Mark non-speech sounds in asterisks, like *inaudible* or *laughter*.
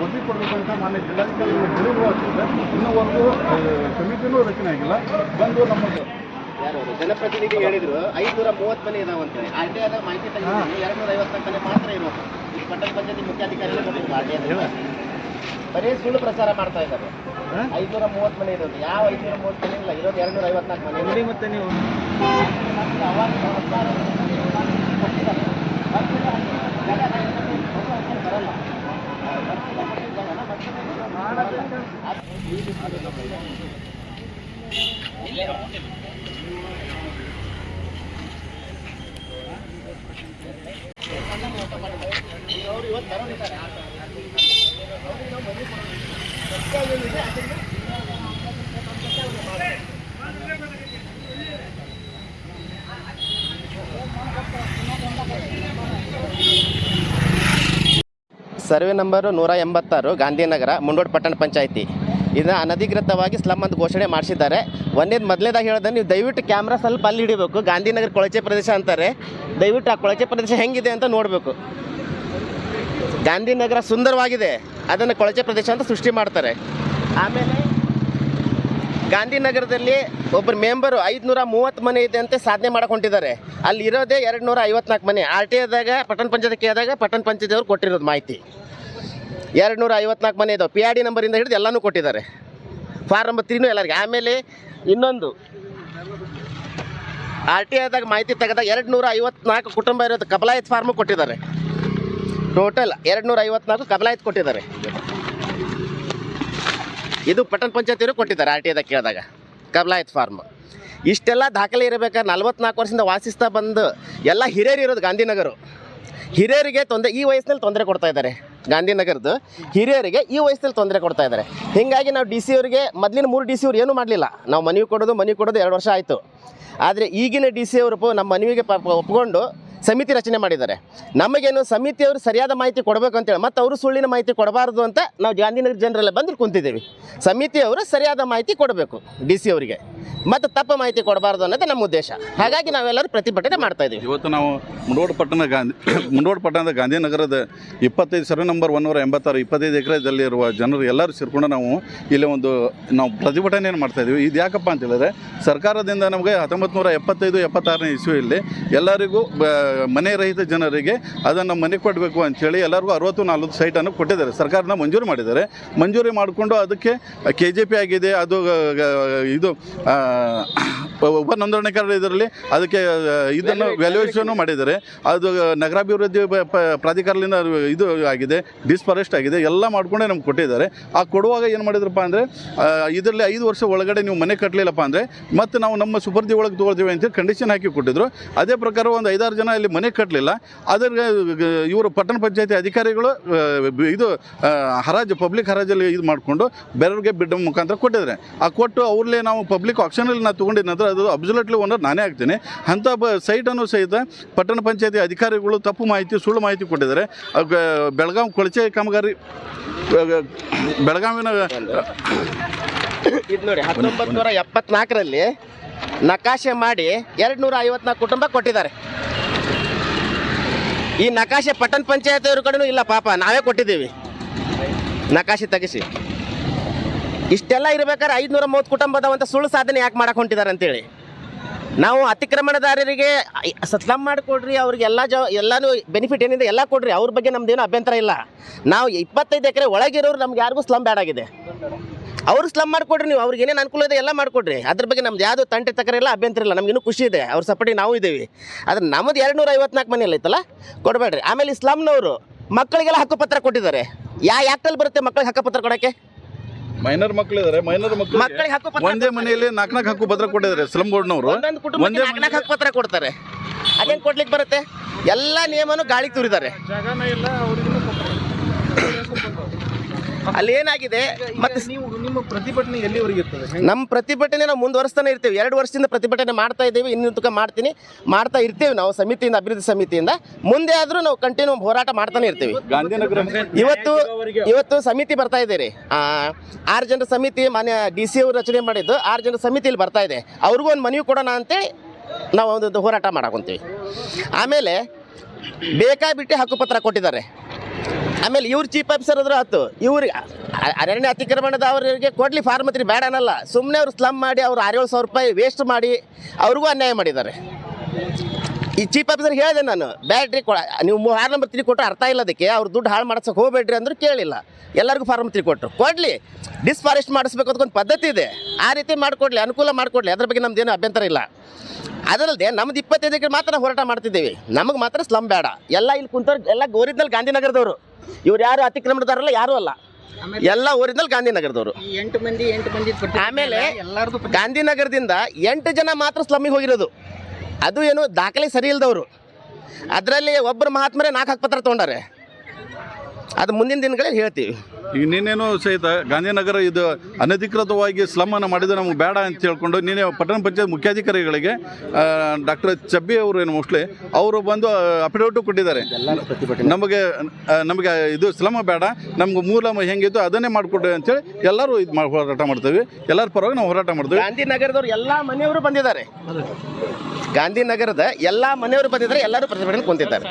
ವರದಿ ಕೊಡಬೇಕಂತ ಮಾನ್ಯ ಜಿಲ್ಲಾಧಿಕಾರಿಗಳು ಹೇಳಿರುವ ಇನ್ನೂವರೆಗೂ ಸಮಿತಿನೂ ರಚನೆ ಆಗಿಲ್ಲ ಬಂದು ಅವರು? ಜನಪ್ರತಿನಿಧಿ ಹೇಳಿದ್ರು ಐದ್ನೂರ ಮೂವತ್ತು ಮನೆ ಇದಾವಂತೆ ಆರ್ ಟಿ ಐದ ಮಾಹಿತಿ ತೆಗೆದಿದ್ದೀನಿ ಎರಡು ನೂರ ಐವತ್ನಾಲ್ಕು ಮನೆ ಮಾತ್ರ ಇರೋದು ಈ ಪಟ್ಟಣ ಪಂಚಾಯತಿ ಮುಖ್ಯಾಧಿಕಾರಿಗಳು ಬಂದಿದ್ರು ಆರ್ ಟಿ ಐದ ಬರೀ ಸುಳ್ಳು ಪ್ರಚಾರ ಮಾಡ್ತಾ ಇದ್ದಾರೆ. ಐದ್ನೂರ ಮೂವತ್ತು ಮನೆ ಇರೋದು ಯಾವ ಐದ್ನೂರ ಮೂವತ್ತು ಮನೆ ಇಲ್ಲ. ಇರೋದು ಎರಡು ನೂರ ಐವತ್ನಾಲ್ಕು ಮನೆ ನೋಡಿ ಮತ್ತೆ ನೀವು. ಸರ್ವೆ ನಂಬರು ನೂರ ಎಂಬತ್ತಾರು, ಗಾಂಧಿನಗರ, ಮುಂಡೋಡ್ ಪಟ್ಟಣ ಪಂಚಾಯಿತಿ. ಇದನ್ನ ಅನಧಿಕೃತವಾಗಿ ಸ್ಲಮ್ ಅಂತ ಘೋಷಣೆ ಮಾಡಿಸಿದ್ದಾರೆ. ಒಂದೇದು ಮೊದಲೇದಾಗ ಹೇಳಿದ್ರೆ ನೀವು ದಯವಿಟ್ಟು ಕ್ಯಾಮ್ರಾ ಸ್ವಲ್ಪ ಅಲ್ಲಿ ಹಿಡಿಬೇಕು. ಗಾಂಧಿನಗರ ಕೊಳಚೆ ಪ್ರದೇಶ ಅಂತಾರೆ. ದಯವಿಟ್ಟು ಆ ಕೊಳಚೆ ಪ್ರದೇಶ ಹೆಂಗಿದೆ ಅಂತ ನೋಡಬೇಕು. ಗಾಂಧಿನಗರ ಸುಂದರವಾಗಿದೆ. ಅದನ್ನು ಕೊಳಚೆ ಪ್ರದೇಶ ಅಂತ ಸೃಷ್ಟಿ ಮಾಡ್ತಾರೆ. ಆಮೇಲೆ ಗಾಂಧಿನಗರದಲ್ಲಿ ಒಬ್ಬರು ಮೆಂಬರು ಐದುನೂರ ಮೂವತ್ತು ಮನೆ ಇದೆ ಅಂತ ಸಾಧನೆ ಮಾಡ್ಕೊಂಡಿದ್ದಾರೆ. ಅಲ್ಲಿ ಇರೋದೇ ಎರಡು ನೂರ ಐವತ್ನಾಲ್ಕು ಮನೆ. ಆರ್ ಟಿ ಎದಾಗ ಪಟ್ಟಣ ಪಂಚಾಯತ್ ಕೇಳಿದಾಗ ಪಟ್ಟಣ ಪಂಚಾಯತ್ ಅವ್ರು ಕೊಟ್ಟಿರೋದು ಮಾಹಿತಿ. ಎರಡು ನೂರ ಐವತ್ನಾಲ್ಕು ಮನೆ ಇದಾವೆ. ಪಿ ಆರ್ ಡಿ ನಂಬರಿಂದ ಹಿಡಿದು ಎಲ್ಲನೂ ಕೊಟ್ಟಿದ್ದಾರೆ. ಫಾರ್ಮ್ ನಂಬರ್ ತ್ರೀನೂ ಎಲ್ಲರಿಗೆ. ಆಮೇಲೆ ಇನ್ನೊಂದು. ಆರ್ ಟಿ ಎದಾಗ ಮಾಹಿತಿ ತೆಗೆದಾಗ ಎರಡು ನೂರ ಐವತ್ನಾಲ್ಕು ಕುಟುಂಬ ಇರೋದು ಕಬಲಾಯತ್ ಫಾರ್ಮು ಕೊಟ್ಟಿದ್ದಾರೆ. ಟೋಟಲ್ ಎರಡು ನೂರ ಐವತ್ನಾಲ್ಕು ಕಬಲಾಯತ್ ಕೊಟ್ಟಿದ್ದಾರೆ. ಇದು ಪಟ್ಟಣ ಪಂಚಾಯತಿಯವರು ಕೊಟ್ಟಿದ್ದಾರೆ ಆರ್ ಟಿ ಐದಾಗ ಕೇಳಿದಾಗ. ಕಬ್ಲಾಯತ್ ಫಾರ್ಮ್ ಇಷ್ಟೆಲ್ಲ ದಾಖಲೆ ಇರಬೇಕಾದ್ರೆ ನಲ್ವತ್ನಾಲ್ಕು ವರ್ಷದಿಂದ ವಾಸಿಸ್ತಾ ಬಂದು ಎಲ್ಲ ಹಿರಿಯರು ಇರೋದು ಗಾಂಧಿನಗರ. ಹಿರಿಯರಿಗೆ ತೊಂದರೆ, ಈ ವಯಸ್ಸಿನಲ್ಲಿ ತೊಂದರೆ ಕೊಡ್ತಾ ಇದ್ದಾರೆ ಗಾಂಧಿನಗರದ್ದು. ಹಿರಿಯರಿಗೆ ಈ ವಯಸ್ಸಲ್ಲಿ ತೊಂದರೆ ಕೊಡ್ತಾ ಇದ್ದಾರೆ. ಹೀಗಾಗಿ ನಾವು ಡಿ ಸಿ ಅವರಿಗೆ ಮೊದಲಿನ ಮೂರು ಡಿ ಸಿ ಅವ್ರು ಏನೂ ಮಾಡಲಿಲ್ಲ. ನಾವು ಮನವಿ ಕೊಡೋದು ಮನವಿ ಕೊಡೋದು ಎರಡು ವರ್ಷ ಆಯಿತು. ಆದರೆ ಈಗಿನ ಡಿ ಸಿ ಅವರು ನಮ್ಮ ಮನವಿಗೆ ಒಪ್ಕೊಂಡು ಸಮಿತಿ ರಚನೆ ಮಾಡಿದ್ದಾರೆ. ನಮಗೇನು ಸಮಿತಿಯವರು ಸರಿಯಾದ ಮಾಹಿತಿ ಕೊಡಬೇಕು ಅಂತೇಳಿ ಮತ್ತು ಅವರು ಸುಳ್ಳಿನ ಮಾಹಿತಿ ಕೊಡಬಾರ್ದು ಅಂತ ನಾವು ಗಾಂಧಿನಗರ ಜನರೆಲ್ಲ ಬಂದು ಕುಂತಿದ್ದೀವಿ. ಸಮಿತಿಯವರು ಸರಿಯಾದ ಮಾಹಿತಿ ಕೊಡಬೇಕು ಡಿ ಸಿ ಅವರಿಗೆ. ಮತ್ತು ತಪ್ಪ ಮಾಹಿತಿ ಕೊಡಬಾರ್ದು ಅನ್ನೋದು ನಮ್ಮ ಉದ್ದೇಶ. ಹಾಗಾಗಿ ನಾವೆಲ್ಲರೂ ಪ್ರತಿಭಟನೆ ಮಾಡ್ತಾ ಇದ್ದೀವಿ. ಇವತ್ತು ನಾವು ಮುಂಡೋಡ್ ಪಟ್ಟಣ ಗಾಂಧಿ *coughs* ಮುಂಡೋಡ್ ಪಟ್ಟಣದ ಗಾಂಧಿನಗರದ ಇಪ್ಪತ್ತೈದು ಸರ್ವೆ ನಂಬರ್ ಒನ್ನೂರ ಎಂಬತ್ತಾರು, ಇಪ್ಪತ್ತೈದು ಎಕರೆದಲ್ಲಿರುವ ಜನರು ಎಲ್ಲರೂ ಸೇರಿಕೊಂಡು ನಾವು ಇಲ್ಲಿ ಒಂದು ನಾವು ಪ್ರತಿಭಟನೆಯನ್ನು ಮಾಡ್ತಾ ಇದ್ದೀವಿ. ಇದು ಯಾಕಪ್ಪ ಅಂತ ಹೇಳಿದ್ರೆ ಸರ್ಕಾರದಿಂದ ನಮಗೆ ಹತ್ತೊಂಬತ್ತು ನೂರ ಎಪ್ಪತ್ತೈದು, ಎಪ್ಪತ್ತಾರನೇ ಇಸ್ವಿಯಲ್ಲಿ ಎಲ್ಲರಿಗೂ ಮನೆ ರಹಿತ ಜನರಿಗೆ ಅದನ್ನು ಮನೆ ಕೊಡಬೇಕು ಅಂಥೇಳಿ ಎಲ್ಲರಿಗೂ ಅರವತ್ತು ನಲ್ವತ್ತು ಸೈಟನ್ನು ಕೊಟ್ಟಿದ್ದಾರೆ. ಸರ್ಕಾರನ ಮಂಜೂರು ಮಾಡಿದ್ದಾರೆ. ಮಂಜೂರಿ ಮಾಡಿಕೊಂಡು ಅದಕ್ಕೆ ಕೆ ಜೆ ಪಿ ಆಗಿದೆ. ಅದು ಇದು ಉಪ ನೋಂದಣಿಕಾರ ಇದರಲ್ಲಿ ಅದಕ್ಕೆ ಇದನ್ನು ವ್ಯಾಲ್ಯೂಯೇಷನ್ ಮಾಡಿದ್ದಾರೆ. ಅದು ನಗರಾಭಿವೃದ್ಧಿ ಪ್ರಾಧಿಕಾರದಿಂದ ಇದು ಆಗಿದೆ ಡಿಸ್ಫಾರೆಸ್ಟ್ ಆಗಿದೆ ಎಲ್ಲ ಮಾಡಿಕೊಂಡೇ ನಮ್ಗೆ ಕೊಟ್ಟಿದ್ದಾರೆ. ಆ ಕೊಡುವಾಗ ಏನು ಮಾಡಿದ್ರಪ್ಪ ಅಂದರೆ ಇದರಲ್ಲಿ ಐದು ವರ್ಷ ಒಳಗಡೆ ನೀವು ಮನೆ ಕಟ್ಟಲಿಲ್ಲಪ್ಪ ಅಂದರೆ ಮತ್ತು ನಾವು ನಮ್ಮ ಸುಪರ್ದಿ ಒಳಗೆ ತೊಗೊಳ್ತೀವಿ ಅಂತ ಕಂಡೀಷನ್ ಹಾಕಿ ಕೊಟ್ಟಿದ್ರು. ಅದೇ ಪ್ರಕಾರ ಒಂದು ಐದಾರು ಜನ ಇಲ್ಲಿ ಮನೆ ಕಟ್ಟಲಿಲ್ಲ ಅದರ ಇವರು ಪಟ್ಟಣ ಪಂಚಾಯತಿ ಅಧಿಕಾರಿಗಳು ಇದು ಹರಾಜು ಪಬ್ಲಿಕ್ ಹರಾಜಲ್ಲಿ ಇದು ಮಾಡಿಕೊಂಡು ಬೇರೆಯವ್ರಿಗೆ ಬಿಡ್ಡ ಮುಖಾಂತರ ಕೊಟ್ಟಿದ್ದಾರೆ. ಆ ಕೊಟ್ಟು ಅವ್ರಲ್ಲೇ ನಾವು ಪಬ್ಲಿಕ್ ಆಕ್ಷನಲ್ಲಿ ನಾವು ತೊಗೊಂಡಿದ್ದ ನಂತರ ಅದು ಅಬ್ಸಲ್ಯೂಟ್ಲಿ ಓನರ್ ನಾನೇ ಆಗ್ತೀನಿ. ಅಂಥ ಬ ಸೈಟನ್ನು ಸಹಿತ ಪಟ್ಟಣ ಪಂಚಾಯತಿ ಅಧಿಕಾರಿಗಳು ತಪ್ಪು ಮಾಹಿತಿ, ಸುಳ್ಳು ಮಾಹಿತಿ ಕೊಟ್ಟಿದ್ದಾರೆ. ಬೆಳಗಾವಿ ಕೊಳಚೆ ಕಾಮಗಾರಿ ಬೆಳಗಾವಿನ, ಇದು ನೋಡಿ ಹತ್ತೊಂಬತ್ತು ನೂರ ಎಪ್ಪತ್ನಾಲ್ಕರಲ್ಲಿ ನಕಾಶೆ ಮಾಡಿ ಎರಡು ನೂರ ಐವತ್ನಾಲ್ಕು ಕುಟುಂಬ ಕೊಟ್ಟಿದ್ದಾರೆ. ಈ ನಕಾಶೆ ಪಟ್ಟಣ ಪಂಚಾಯತ್ ಅವ್ರ ಕಡೆನೂ ಇಲ್ಲ ಪಾಪ, ನಾವೇ ಕೊಟ್ಟಿದ್ದೀವಿ. ನಕಾಶೆ ತೆಗಿಸಿ. ಇಷ್ಟೆಲ್ಲ ಇರ್ಬೇಕಾದ್ರೆ ಐದುನೂರ ಮೂವತ್ತು ಕುಟುಂಬ ಅದಾವಂತ ಸುಳ್ಳು ಸಾಧನೆ ಯಾಕೆ ಮಾಡಕ್ಕೆ ಹೊಂಟಿದ್ದಾರೆ ಅಂತೇಳಿ. ನಾವು ಅತಿಕ್ರಮಣದಾರರಿಗೆ ಸ್ಲಮ್ ಮಾಡಿಕೊಡ್ರಿ, ಅವ್ರಿಗೆ ಎಲ್ಲ ಜ ಎಲ್ಲನೂ ಬೆನಿಫಿಟ್ ಏನಿದೆ ಎಲ್ಲ ಕೊಡ್ರಿ, ಅವ್ರ ಬಗ್ಗೆ ನಮ್ದೇನು ಅಭ್ಯಂತರ ಇಲ್ಲ. ನಾವು ಇಪ್ಪತ್ತೈದು ಎಕರೆ ಒಳಗಿರೋರು ನಮ್ಗೆ ಯಾರಿಗೂ ಸ್ಲಮ್ ಬ್ಯಾಡ್ ಆಗಿದೆ. ಅವ್ರು ಸ್ಲಮ್ ಮಾಡಿಕೊಡ್ರಿ ನೀವು, ಅವ್ರಿಗೆ ಏನೇನು ಅನುಕೂಲ ಇದೆ ಎಲ್ಲ ಮಾಡಿಕೊಡ್ರಿ. ಅದ್ರ ಬಗ್ಗೆ ನಮ್ದು ಯಾವುದು ತಂಟೆ ತಕರ ಇಲ್ಲ, ಅಭ್ಯಂತರ ಇಲ್ಲ, ನಮ್ಗೆ ಇನ್ನೂ ಖುಷಿ ಇದೆ, ಅವ್ರ ಸಪೋರ್ಟಿ ನಾವು ಇದ್ದೀವಿ. ಆದ್ರೆ ನಮ್ಮದು ಎರಡು ನೂರ ಐವತ್ನಾಲ್ಕು ಮನೆಯಲ್ಲಿ ಐತಲ್ಲ ಕೊಡಬೇಡ್ರಿ. ಆಮೇಲೆ ಈ ಸ್ಲಮ್ನವರು ಮಕ್ಕಳಿಗೆಲ್ಲ ಹಕ್ಕುಪತ್ರ ಕೊಟ್ಟಿದ್ದಾರೆ. ಯಾ ಆ್ಯಕ್ಟಲ್ಲಿ ಬರುತ್ತೆ ಮಕ್ಕಳಿಗೆ ಹಕ್ಕುಪತ್ರ ಕೊಡೋಕ್ಕೆ? ಮೈನರ್ ಮಕ್ಕಳು ಇದಾರೆ ಮೈನರ್ ಮಕ್ಕಳು ಮಕ್ಕಳಿಗೆ ಒಂದೇ ಮನೆಯಲ್ಲಿ ನಾಲ್ಕು ನಾಲ್ಕು ಹಕ್ಕು ಪತ್ರ ಕೊಟ್ಟಿದ್ದಾರೆ ಸ್ಲಮ್ ಬೋರ್ಡ್ನವರು. ಒಂದೊಂದು ಕುಟುಂಬಕ್ಕೆ ಒಂದೇ ನಾಲ್ಕು ನಾಲ್ಕು ಹಕ್ಕುಪತ್ರ ಕೊಡ್ತಾರೆ. ಅದೇನು ಕೊಡ್ಲಿಕ್ಕೆ ಬರುತ್ತೆ? ಎಲ್ಲ ನಿಯಮನು ಗಾಳಿಗೆ ತೂರಿದ್ದಾರೆ. ಜಾಗನೇ ಇಲ್ಲ ಅವ್ರಿಗೂ ಅಲ್ಲಿ ಏನಾಗಿದೆ? ಮತ್ತೆ ನೀವು ನಿಮ್ಮ ಪ್ರತಿಭಟನೆ ಎಲ್ಲಿವರೆಗೆ ಇರ್ತದೆ? ನಮ್ಮ ಪ್ರತಿಭಟನೆ ನಾವು ಮುಂದುವರಿಸ್ತಾನೆ ಇರ್ತೀವಿ. ಎರಡು ವರ್ಷದಿಂದ ಪ್ರತಿಭಟನೆ ಮಾಡ್ತಾ ಇದ್ದೀವಿ ಇನ್ನೊಂದು ತನಕ ಮಾಡ್ತೀನಿ ಮಾಡ್ತಾ ಇರ್ತೀವಿ ನಾವು ಸಮಿತಿಯಿಂದ ಅಭಿವೃದ್ಧಿ ಸಮಿತಿಯಿಂದ. ಮುಂದೆ ಆದರೂ ನಾವು ಕಂಟಿನ್ಯೂ ಹೋರಾಟ ಮಾಡ್ತಾನೆ ಇರ್ತೀವಿ. ಗಾಂಧಿನಗರ ಇವತ್ತು ಇವತ್ತು ಸಮಿತಿ ಬರ್ತಾ ಇದೆ ರೀ. ಆ, ಆರು ಜನರ ಸಮಿತಿ ಮಾನ್ಯ ಡಿ ಸಿ ಅವರು ರಚನೆ ಮಾಡಿದ್ದು ಆರು ಜನರ ಸಮಿತಿಯಲ್ಲಿ ಬರ್ತಾ ಇದೆ. ಅವ್ರಿಗೂ ಒಂದು ಮನವಿ ಕೊಡೋಣ ಅಂತೇಳಿ ನಾವು ಒಂದು ಹೋರಾಟ ಮಾಡಕೊಂತೀವಿ ಆಮೇಲೆ ಬೇಕಾಬಿಟ್ಟು ಹಕ್ಕುಪತ್ರ ಕೊಟ್ಟಿದ್ದಾರೆ. ಆಮೇಲೆ ಇವ್ರು ಚೀಫ್ ಆಫೀಸರ್ ಆದ್ರೂ ಆಯ್ತು ಇವ್ರಿಗೆ ಅರಣ್ಯ ಅತಿಕ್ರಮಣದ ಅವರಿಗೆ ಕೊಡ್ಲಿ ಫಾರ್ಮತ್ರಿ ಬೇಡ ಅನ್ನಲ್ಲ. ಸುಮ್ಮನೆ ಅವ್ರು ಸ್ಲಮ್ ಮಾಡಿ ಅವ್ರು ಆರೇಳು ಸಾವಿರ ರೂಪಾಯಿ ವೇಸ್ಟ್ ಮಾಡಿ ಅವ್ರಿಗೂ ಅನ್ಯಾಯ ಮಾಡಿದ್ದಾರೆ. ಈ ಚೀಫ್ ಆಫೀಸರ್ ಹೇಳಿದೆ ನಾನು ಬ್ಯಾಟ್ರಿ ಕೊಡ, ನೀವು ಫಾರ್ಮ್ ನಂಬರ್ ತ್ರೀ ಕೊಟ್ಟರೆ ಅರ್ಥ ಇಲ್ಲ ಅದಕ್ಕೆ, ಅವ್ರು ದುಡ್ಡು ಹಾಳು ಮಾಡ್ಸಕ್ಕೆ ಹೋಗ್ಬೇಡ್ರಿ ಅಂದ್ರು ಕೇಳಿಲ್ಲ. ಎಲ್ಲರಿಗೂ ಫಾರ್ಮ್ ತ್ರೀ ಕೊಟ್ಟರು ಕೊಡಲಿ ಡಿಸ್ಫಾರೆಸ್ಟ್ ಮಾಡಿಸ್ಬೇಕು ಅದಕ್ಕೊಂದು ಪದ್ಧತಿ ಇದೆ. ಆ ರೀತಿ ಮಾಡಿಕೊಡ್ಲಿ, ಅನುಕೂಲ ಮಾಡಿಕೊಡ್ಲಿ. ಅದ್ರ ಬಗ್ಗೆ ನಮ್ದೇನು ಅಭ್ಯಂತರ ಇಲ್ಲ. ಅದರಲ್ಲದೆ ನಮ್ದು ಇಪ್ಪತ್ತೈದಕ್ಕೆ ಮಾತ್ರ ಹೋರಾಟ ಮಾಡ್ತಿದ್ದೀವಿ. ನಮಗೆ ಮಾತ್ರ ಸ್ಲಮ್ ಬೇಡ. ಎಲ್ಲ ಇಲ್ಲಿ ಕುಂತವ್ರು, ಎಲ್ಲ ಗೋರಿದ್ನಲ್ಲಿ ಗಾಂಧಿನಗರದವರು. ಇವ್ರು ಯಾರು ಅತಿಕ್ರಮಣದಾರಲ್ಲ ಯಾರು ಅಲ್ಲ. ಎಲ್ಲ ಊರಿನಲ್ಲಿ ಗಾಂಧಿನಗರದವರು. ಎಂಟು ಮಂದಿ ಎಂಟು ಮಂದಿ ಆಮೇಲೆ ಎಲ್ಲಾರ್ದು ಗಾಂಧಿನಗರದಿಂದ ಎಂಟು ಜನ ಮಾತ್ರ ಸ್ಲಮ್ಮಿಗೆ ಹೋಗಿರೋದು. ಅದು ಏನು ದಾಖಲೆ ಸರಿ ಇಲ್ದವರು. ಅದರಲ್ಲಿ ಒಬ್ಬರು ಮಹಾತ್ಮರೇ ನಾಲ್ಕು ಹಕ್ಕುಪತ್ರ ತೊಗೊಂಡಾರೆ. ಅದು ಮುಂದಿನ ದಿನಗಳಲ್ಲಿ ಹೇಳ್ತೀವಿ. ಈಗ ನೀನೇನು ಸಹಿತ ಗಾಂಧಿನಗರ ಇದು ಅನಧಿಕೃತವಾಗಿ ಸ್ಲಮ್ ಅನ್ನು ಮಾಡಿದ್ರೆ ನಮ್ಗೆ ಬೇಡ ಅಂತ ಹೇಳ್ಕೊಂಡು ನೀನೇ ಪಟ್ಟಣ ಪಂಚಾಯತ್ ಮುಖ್ಯಾಧಿಕಾರಿಗಳಿಗೆ ಡಾಕ್ಟರ್ ಚಬ್ಬಿ ಅವರು ಏನು ಮೋಸ್ಟ್ಲಿ ಅವರು ಬಂದು ಅಫಿಡವಿಟ್ ಕೊಟ್ಟಿದ್ದಾರೆ. ನಮಗೆ ನಮಗೆ ಇದು ಸ್ಲಮ್ ಬೇಡ ನಮ್ಗೆ ಮೂಲ ಹೆಂಗಿತ್ತು ಅದನ್ನೇ ಮಾಡಿಕೊಡ್ರಿ ಅಂತೇಳಿ ಎಲ್ಲರೂ ಇದು ಮಾಡಿ ಹೋರಾಟ ಮಾಡ್ತೀವಿ. ಎಲ್ಲರ ಪರವಾಗಿ ನಾವು ಹೋರಾಟ ಮಾಡ್ತೀವಿ. ಗಾಂಧಿನಗರದವ್ರು ಎಲ್ಲ ಮನೆಯವರು ಬಂದಿದ್ದಾರೆ. ಗಾಂಧಿನಗರದ ಎಲ್ಲ ಮನೆಯವರು ಬಂದಿದ್ದಾರೆ ಎಲ್ಲರೂ ಪ್ರತಿಭಟನೆ ಕುಂತಿದ್ದಾರೆ